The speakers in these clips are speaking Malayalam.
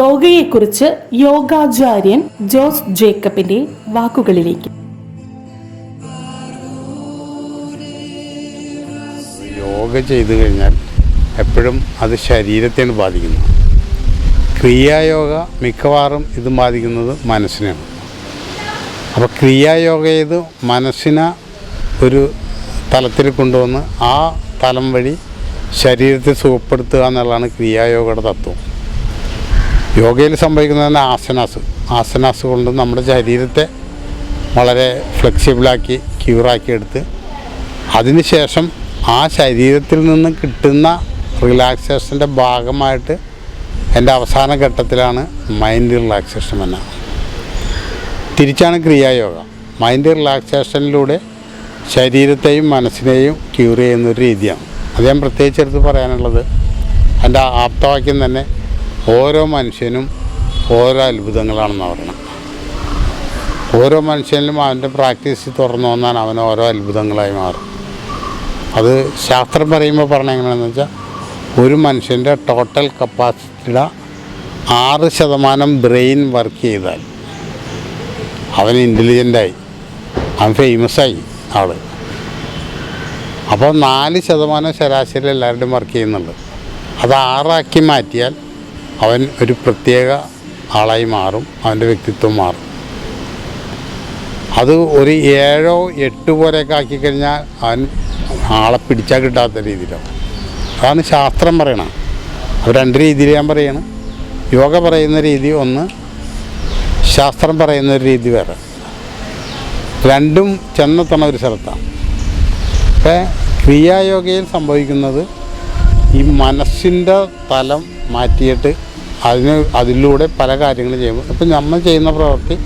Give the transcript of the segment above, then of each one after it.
യോഗയെക്കുറിച്ച് യോഗാചാര്യൻ ജോസ് ജേക്കബിന്റെ വാക്കുകളിലേക്ക്. യോഗ ചെയ്തു കഴിഞ്ഞാൽ എപ്പോഴും അത് ശരീരത്തെയാണ് ബാധിക്കുന്നത്. ക്രിയായോഗ മിക്കവാറും ഇത് ബാധിക്കുന്നത് മനസ്സിനാണ് അപ്പോൾ ക്രിയായോഗ ചെയ്ത് മനസ്സിനെ ഒരു തലത്തിൽ കൊണ്ടുവന്ന് ആ തലം വഴി ശരീരത്തെ സുഖപ്പെടുത്തുക എന്നുള്ളതാണ് ക്രിയായോഗയുടെ തത്വം. യോഗയിൽ സംഭവിക്കുന്നതാണ് ആസനാസ്. ആസനാസ് കൊണ്ട് നമ്മുടെ ശരീരത്തെ വളരെ ഫ്ലെക്സിബിളാക്കി ക്യൂറാക്കി എടുത്ത് അതിനുശേഷം ആ ശരീരത്തിൽ നിന്ന് കിട്ടുന്ന റിലാക്സേഷന്റെ ഭാഗമായിട്ട് എന്റെ അവസാന ഘട്ടത്തിലാണ് മൈൻഡ് റിലാക്സേഷൻ എന്ന തിരിച്ചാണ് ക്രിയായോഗ. മൈൻഡ് റിലാക്സേഷനിലൂടെ ശരീരത്തെയും മനസ്സിനെയും ക്യൂർ ചെയ്യുന്ന ഒരു രീതിയാണ്. അത് ഞാൻ പ്രത്യേകിച്ച് എടുത്ത് പറയാനുള്ളത് എന്റെ ആപ്തവാക്യം തന്നെ ഓരോ മനുഷ്യനും ഓരോ അത്ഭുതങ്ങളാണെന്ന് പറയണം. ഓരോ മനുഷ്യനിലും അവന്റെ പ്രാക്ടീസ് തുറന്നു വന്നാൽ അവൻ ഓരോ അത്ഭുതങ്ങളായി മാറും. അത് ശാസ്ത്രം പറയുമ്പോൾ പറഞ്ഞ എങ്ങനെയാണെന്ന് വെച്ചാൽ ഒരു മനുഷ്യന്റെ ടോട്ടൽ കപ്പാസിറ്റിയുടെ ആറ് ശതമാനം ബ്രെയിൻ വർക്ക് ചെയ്താൽ അവൻ ഇന്റലിജന്റായി അവൻ ഫേമസായി ആൾ അപ്പോൾ നാല് ശതമാനം ശരാശരി എല്ലാവരുടെയും വർക്ക് ചെയ്യുന്നുണ്ട്. അത് ആറാക്കി മാറ്റിയാൽ അവൻ ഒരു പ്രത്യേക ആളായി മാറും അവന്റെ വ്യക്തിത്വം മാറും. അത് ഒരു ഏഴോ എട്ട് പോലെയൊക്കെ ആക്കി കഴിഞ്ഞാൽ അവൻ ആളെ പിടിച്ചാൽ കിട്ടാത്ത രീതിയിലാണ് അതാണ് ശാസ്ത്രം പറയണം. അപ്പോൾ രണ്ട് രീതിയിൽ ഞാൻ പറയണം. യോഗ പറയുന്ന രീതി ഒന്ന് ശാസ്ത്രം പറയുന്ന ഒരു രീതി വേറെ. രണ്ടും ചെന്നെത്തണ ഒരു സ്ഥലത്താണ്. ഇപ്പം ക്രിയായോഗയിൽ സംഭവിക്കുന്നത് ഈ മനസ്സിന്റെ തലം മാറ്റിയിട്ട് അതിന് അതിലൂടെ പല കാര്യങ്ങളും ചെയ്യുമ്പോൾ ഇപ്പം നമ്മൾ ചെയ്യുന്ന പ്രവൃത്തി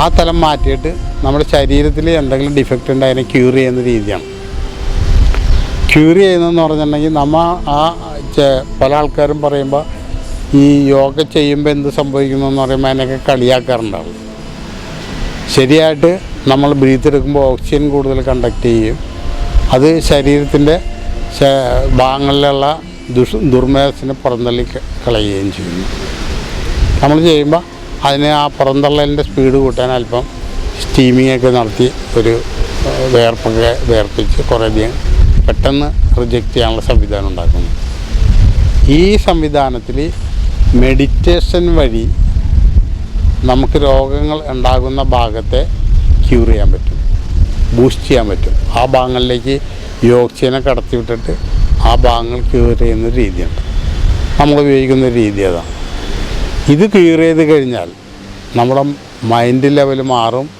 ആ തലം മാറ്റിയിട്ട് നമ്മുടെ ശരീരത്തിൽ എന്തെങ്കിലും ഡിഫക്റ്റ് ഉണ്ട് അതിനെ ക്യൂർ ചെയ്യുന്ന രീതിയാണ്. ക്യൂർ ചെയ്യുന്നതെന്ന് പറഞ്ഞിട്ടുണ്ടെങ്കിൽ നമ്മ ആ പല ആൾക്കാരും പറയുമ്പോൾ ഈ യോഗ ചെയ്യുമ്പോൾ എന്ത് സംഭവിക്കുന്നു എന്ന് പറയുമ്പോൾ അതിനൊക്കെ കളിയാക്കാറുണ്ടാവും. ശരിയായിട്ട് നമ്മൾ ബ്രീത്ത് എടുക്കുമ്പോൾ ഓക്സിജൻ കൂടുതൽ കണ്ടക്ട് ചെയ്യും. അത് ശരീരത്തിന്റെ ഭാഗങ്ങളിലുള്ള ദുഷ് ദുർമേധസിനെ പുറന്തള്ളി കളയുകയും ചെയ്യുന്നു. നമ്മൾ ചെയ്യുമ്പോൾ അതിന് ആ പുറന്തള്ളലിന്റെ സ്പീഡ് കൂട്ടാൻ അല്പം സ്റ്റീമിംഗ് ഒക്കെ നടത്തി ഒരു വേർപ്പൊക്കെ വേർപ്പിച്ച് കുറേ അധികം പെട്ടെന്ന് റിജക്റ്റ് ചെയ്യാനുള്ള സംവിധാനം ഉണ്ടാക്കുന്നു. ഈ സംവിധാനത്തിൽ മെഡിറ്റേഷൻ വഴി നമുക്ക് രോഗങ്ങൾ ഉണ്ടാകുന്ന ഭാഗത്തെ ക്യൂർ ചെയ്യാൻ പറ്റും. ബൂസ്റ്റ് ചെയ്യാൻ പറ്റും. ആ ഭാഗങ്ങളിലേക്ക് ഈ ഓക്സിജനെ കടത്തി വിട്ടിട്ട് ആ ഭാഗങ്ങൾ ക്യൂർ ചെയ്യുന്ന രീതിയുണ്ട്. നമ്മൾ ഉപയോഗിക്കുന്ന രീതി അതാണ്. ഇത് ക്യൂർ ചെയ്ത് കഴിഞ്ഞാൽ നമ്മുടെ മൈൻഡ് ലെവൽ മാറും.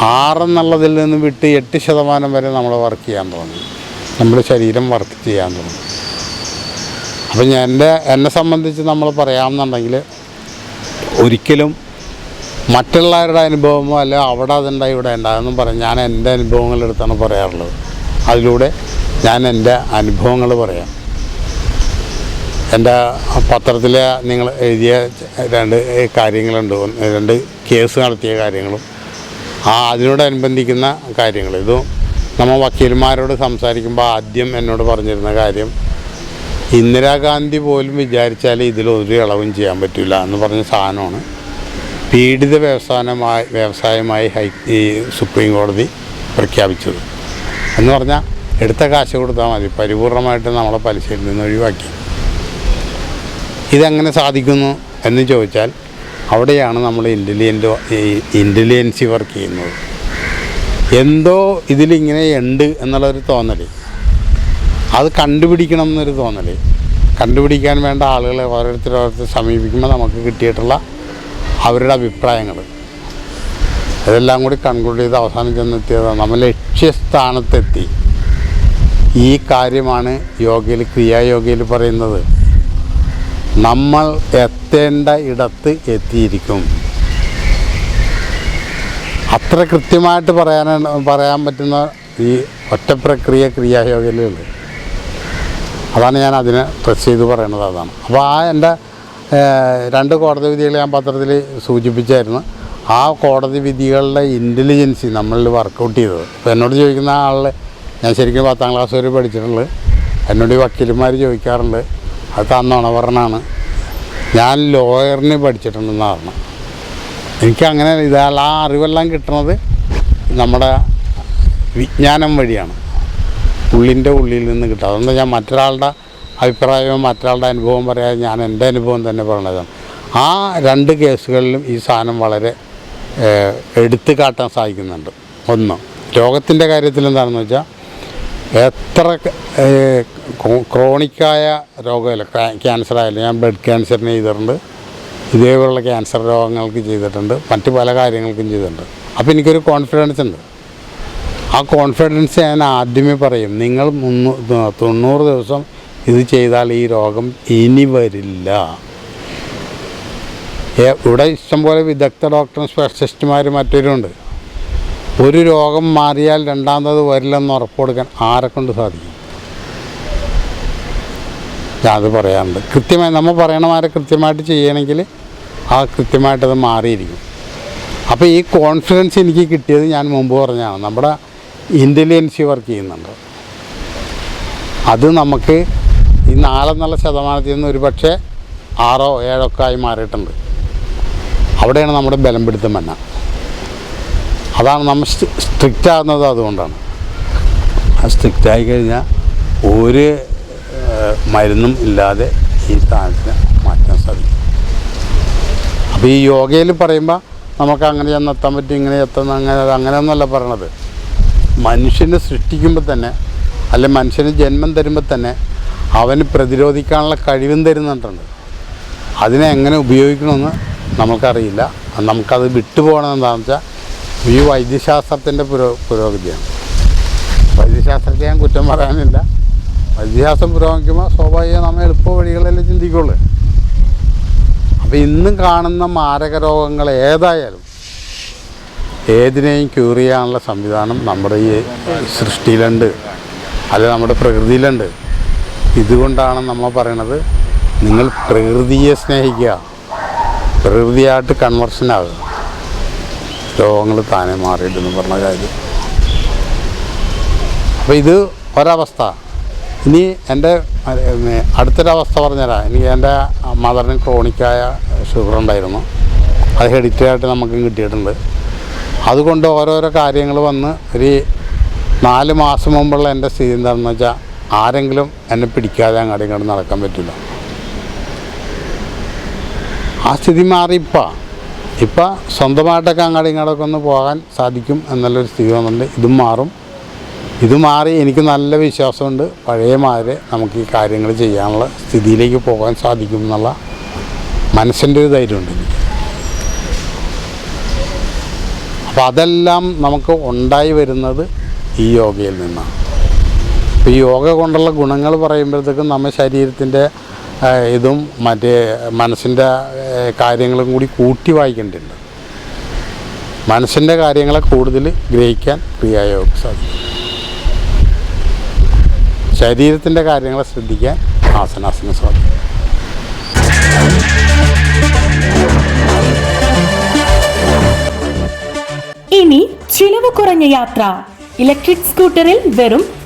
ആറെന്നുള്ളതിൽ നിന്ന് വിട്ട് എട്ട് ശതമാനം വരെ നമ്മൾ വർക്ക് ചെയ്യാൻ തുടങ്ങും. നമ്മുടെ ശരീരം വർക്ക് ചെയ്യാൻ തുടങ്ങും. അപ്പം ഞാൻ എന്റെ എന്നെ സംബന്ധിച്ച് നമ്മൾ പറയാമെന്നുണ്ടെങ്കിൽ ഒരിക്കലും മറ്റുള്ളവരുടെ അനുഭവമോ അല്ല അവിടെ അതുണ്ടായി ഇവിടെ ഉണ്ടായെന്നും പറഞ്ഞ് ഞാൻ എന്റെ അനുഭവങ്ങളെടുത്താണ് പറയാറുള്ളത്. അതിലൂടെ ഞാൻ എന്റെ അനുഭവങ്ങൾ പറയാം. എന്റെ പത്രത്തിൽ നിങ്ങൾ എഴുതിയ രണ്ട് കാര്യങ്ങളുണ്ട്. രണ്ട് കേസ് നടത്തിയ കാര്യങ്ങളും ആ അതിനോട് അതിനോടനുബന്ധിക്കുന്ന കാര്യങ്ങൾ. ഇതും നമ്മൾ വക്കീൽമാരോട് സംസാരിക്കുമ്പോൾ ആദ്യം എന്നോട് പറഞ്ഞിരുന്ന കാര്യം ഇന്ദിരാഗാന്ധി പോലും വിചാരിച്ചാൽ ഇതിലൊരു ഇളവും ചെയ്യാൻ പറ്റില്ല എന്ന് പറഞ്ഞ സാധനമാണ്. പീഡിത വ്യവസായമായി വ്യവസായമായി ഹൈ ഈ സുപ്രീം കോടതി പ്രഖ്യാപിച്ചത്. എന്ന് പറഞ്ഞാൽ എടുത്ത കാശ് കൊടുത്താൽ മതി. പരിപൂർണമായിട്ട് നമ്മളെ പലിശയിൽ നിന്ന് ഒഴിവാക്കി. ഇതെങ്ങനെ സാധിക്കുന്നു എന്ന് ചോദിച്ചാൽ അവിടെയാണ് നമ്മൾ ഇന്റലിജന്റ് ഇന്റലിജൻസി വർക്ക് ചെയ്യുന്നത്. എന്തോ ഇതിലിങ്ങനെ ഉണ്ട് എന്നുള്ളൊരു തോന്നൽ അത് കണ്ടുപിടിക്കണം എന്നൊരു തോന്നൽ കണ്ടുപിടിക്കാൻ വേണ്ട ആളുകളെ ഓരോരുത്തരോരോരുത്തർ സമീപിക്കുമ്പോൾ നമുക്ക് കിട്ടിയിട്ടുള്ള അവരുടെ അഭിപ്രായങ്ങൾ. ഇതെല്ലാം കൂടി കൺക്ലൂഡ് ചെയ്ത് അവസാനം ചെന്നെത്തിയത്. നമ്മൾ ലക്ഷ്യസ്ഥാനത്തെത്തി. ഈ കാര്യമാണ് യോഗയിൽ ക്രിയായോഗയിൽ പറയുന്നത്. നമ്മൾ എത്തേണ്ട ഇടത്ത് എത്തിയിരിക്കും. അത്ര കൃത്യമായിട്ട് പറയാനാണ് പറയാൻ പറ്റുന്ന ഈ ഒറ്റ പ്രക്രിയ ക്രിയായോഗയിലുള്ളത്. അതാണ് ഞാൻ അതിനെ ട്രസ് ചെയ്ത് പറയണത്. അതാണ്. അപ്പോൾ ആ എന്റെ രണ്ട് കോടതി വിധികൾ ഞാൻ പത്രത്തിൽ സൂചിപ്പിച്ചായിരുന്നു. ആ കോടതി വിധികളുടെ ഇന്റലിജൻസി നമ്മളിൽ വർക്കൗട്ട് ചെയ്തത്. അപ്പോൾ എന്നോട് ചോദിക്കുന്ന ആളിൽ ഞാൻ ശരിക്കും പത്താം ക്ലാസ് വരെ പഠിച്ചിട്ടുണ്ട് എന്നോട് ഈ വക്കീലന്മാർ ചോദിക്കാറുണ്ട് അത് തന്നോണ പറഞ്ഞാണ്? ഞാൻ ലോയറിന് പഠിച്ചിട്ടുണ്ടെന്ന് പറഞ്ഞു എനിക്കങ്ങനെ ഇതാ ആ അറിവെല്ലാം കിട്ടുന്നത് നമ്മുടെ വിജ്ഞാനം വഴിയാണ്. ഉള്ളിന്റെ ഉള്ളിൽ നിന്ന് കിട്ടുക അതുകൊണ്ട് ഞാൻ മറ്റൊരാളുടെ അഭിപ്രായവും മറ്റൊരാളുടെ അനുഭവം പറയാതെ ഞാൻ എന്റെ അനുഭവം തന്നെ പറഞ്ഞതാണ് ആ രണ്ട് കേസുകളിലും ഈ സാധനം വളരെ എടുത്തു കാട്ടാൻ സാധിക്കുന്നുണ്ട്. ഒന്ന് രോഗത്തിന്റെ കാര്യത്തിൽ എന്താണെന്ന് വെച്ചാൽ എത്ര ക്രോണിക്കായ രോഗമല്ല ക്യാൻസർ ആയാലും ഞാൻ ബ്ലഡ് ക്യാൻസറിന് ചെയ്തിട്ടുണ്ട്. ഇതേപോലുള്ള ക്യാൻസർ രോഗങ്ങൾക്ക് ചെയ്തിട്ടുണ്ട്. മറ്റ് പല കാര്യങ്ങൾക്കും ചെയ്തിട്ടുണ്ട്. അപ്പോൾ എനിക്കൊരു കോൺഫിഡൻസ് ഉണ്ട്. ആ കോൺഫിഡൻസ് ഞാൻ ആദ്യമേ പറയും നിങ്ങൾ മുന്നൂ തൊണ്ണൂറ് ദിവസം ഇത് ചെയ്താൽ ഈ രോഗം ഇനി വരില്ല. ഇവിടെ ഇഷ്ടംപോലെ വിദഗ്ധ ഡോക്ടറും സ്പെഷ്യലിസ്റ്റുമാരും മറ്റവരുണ്ട് ഒരു രോഗം മാറിയാൽ രണ്ടാമത് വരില്ലെന്ന് ഉറപ്പ് കൊടുക്കാൻ ആരെ കൊണ്ട് സാധിക്കും? ഞാനത് പറയാറുണ്ട്. കൃത്യമായി നമ്മൾ പറയണമാരെ കൃത്യമായിട്ട് ചെയ്യണമെങ്കിൽ ആ കൃത്യമായിട്ടത് മാറിയിരിക്കും. അപ്പോൾ ഈ കോൺഫിഡൻസ് എനിക്ക് കിട്ടിയത് ഞാൻ മുമ്പ് പറഞ്ഞതാണ്. നമ്മുടെ ഇന്റലിജൻസി വർക്ക് ചെയ്യുന്നുണ്ട്. അത് നമുക്ക് ഈ നാലെന്നുള്ള ശതമാനത്തിൽ നിന്ന് ഒരു പക്ഷേ ആറോ ഏഴോ ഒക്കെ ആയി മാറിയിട്ടുണ്ട്. അവിടെയാണ് നമ്മുടെ ബലം പിടുത്തം വന്ന. അതാണ് നമ്മൾ സ്ട്രിക്റ്റ് ആകുന്നത് അതുകൊണ്ടാണ്. ആ സ്ട്രിക്റ്റ് ആയി കഴിഞ്ഞാൽ ഒരു മരുന്നും ഇല്ലാതെ ഈ സ്ഥാനത്തിന് മാറ്റാൻ സാധിക്കും. അപ്പോൾ ഈ യോഗയിൽ പറയുമ്പോൾ നമുക്ക് അങ്ങനെ ചെന്നെത്താൻ പറ്റും ഇങ്ങനെ എത്തുന്ന അങ്ങനെ അങ്ങനെയൊന്നുമല്ല പറയണത്. മനുഷ്യനെ സൃഷ്ടിക്കുമ്പോൾ തന്നെ അല്ലെ മനുഷ്യന് ജന്മം തരുമ്പോൾ തന്നെ അവന് പ്രതിരോധിക്കാനുള്ള കഴിവും തരുന്നുണ്ട് അതിനെ എങ്ങനെ ഉപയോഗിക്കണമെന്ന് നമുക്കറിയില്ല നമുക്കത് വിട്ടുപോകണം എന്താണെന്ന് വെച്ചാൽ ഈ വൈദ്യശാസ്ത്രത്തിന്റെ പുരോ പുരോഗതിയാണ്. വൈദ്യശാസ്ത്രത്തെ ഞാൻ കുറ്റം പറയാനില്ല. വൈദ്യശാസ്ത്രം പുരോഗമിക്കുമ്പോൾ സ്വാഭാവികം നമ്മൾ എളുപ്പ വഴികളല്ലേ ചിന്തിക്കുള്ളൂ. അപ്പോൾ ഇന്നും കാണുന്ന മാരക രോഗങ്ങൾ ഏതായാലും ഏതിനെയും ക്യൂർ ചെയ്യാനുള്ള സംവിധാനം നമ്മുടെ ഈ സൃഷ്ടിയിലുണ്ട്. അല്ല നമ്മുടെ പ്രകൃതിയിലുണ്ട്. ഇതുകൊണ്ടാണ് നമ്മൾ പറയണത് നിങ്ങൾ പ്രകൃതിയെ സ്നേഹിക്കുക. പ്രകൃതിയായിട്ട് കൺവർഷൻ ആകുക രോഗങ്ങൾ താനെ മാറിയിട്ടെന്ന് പറഞ്ഞ കാര്യം. അപ്പോൾ ഇത് ഒരവസ്ഥ. ഇനി എന്റെ അടുത്തൊരവസ്ഥ പറഞ്ഞുതരാം. എനിക്ക് എന്റെ മദറിന് ക്രോണിക്കായ ഷുഗർ ഉണ്ടായിരുന്നു. അത് ഹെഡിറ്റായിട്ട് നമുക്ക് കിട്ടിയിട്ടുണ്ട്. അതുകൊണ്ട് ഓരോരോ കാര്യങ്ങൾ വന്ന് ഒരു നാല് മാസം മുമ്പുള്ള എന്റെ സ്ഥിതി എന്താണെന്ന് വെച്ചാൽ ആരെങ്കിലും എന്നെ പിടിക്കാതെ അങ്ങോട്ട് ഇങ്ങോട്ട് നടക്കാൻ പറ്റില്ല. ആ സ്ഥിതി മാറി ഇപ്പം. ഇപ്പം സ്വന്തമായിട്ടൊക്കെ അങ്ങോട്ട് ഇങ്ങോട്ടൊക്കെ ഒന്ന് പോകാൻ സാധിക്കും എന്നുള്ളൊരു സ്ഥിതി വന്നിട്ടുണ്ട്. ഇതും മാറും. ഇത് മാറി എനിക്ക് നല്ല വിശ്വാസമുണ്ട്. പഴയ മാതിരി നമുക്ക് ഈ കാര്യങ്ങൾ ചെയ്യാനുള്ള സ്ഥിതിയിലേക്ക് പോകാൻ സാധിക്കും എന്നുള്ള മനസ്സിന്റെ ഒരു ധൈര്യമുണ്ട് എനിക്ക്. അപ്പം അതെല്ലാം നമുക്ക് ഉണ്ടായി വരുന്നത് ഈ യോഗയിൽ നിന്നാണ്. അപ്പോൾ ഈ യോഗ കൊണ്ടുള്ള ഗുണങ്ങൾ പറയുമ്പോഴത്തേക്കും നമ്മുടെ ശരീരത്തിന്റെ ഇതും മറ്റേ മനസ്സിന്റെ കാര്യങ്ങളും കൂടി കൂട്ടി വായിക്കേണ്ടതുണ്ട്. മനസ്സിന്റെ കാര്യങ്ങളെ കൂടുതൽ ഗ്രഹിക്കാൻ ക്രിയായോഗ സാധിക്കും. ശരീരത്തിന്റെ കാര്യങ്ങളെ ശ്രദ്ധിക്കാൻ ആസനാസന സാധിക്കും. ഇനി ചിലവ് കുറഞ്ഞ യാത്ര. ഇലക്ട്രിക് സ്കൂട്ടറിൽ വെറും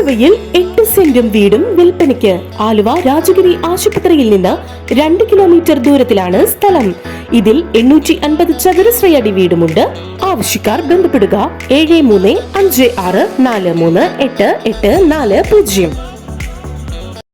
ആലുവയിൽ എട്ട് സെന്റും വീടും വിൽപ്പനയ്ക്ക് ആലുവ രാജഗിരി ആശുപത്രിയിൽ നിന്ന് രണ്ട് കിലോമീറ്റർ ദൂരത്തിലാണ് സ്ഥലം. ഇതിൽ എണ്ണൂറ്റി അൻപത് ചതുരശ്രയടി വീടുമുണ്ട്. ആവശ്യക്കാർ ബന്ധപ്പെടുക. ഏഴ് മൂന്ന് അഞ്ച് ആറ് നാല് മൂന്ന് എട്ട് എട്ട് നാല് പൂജ്യം.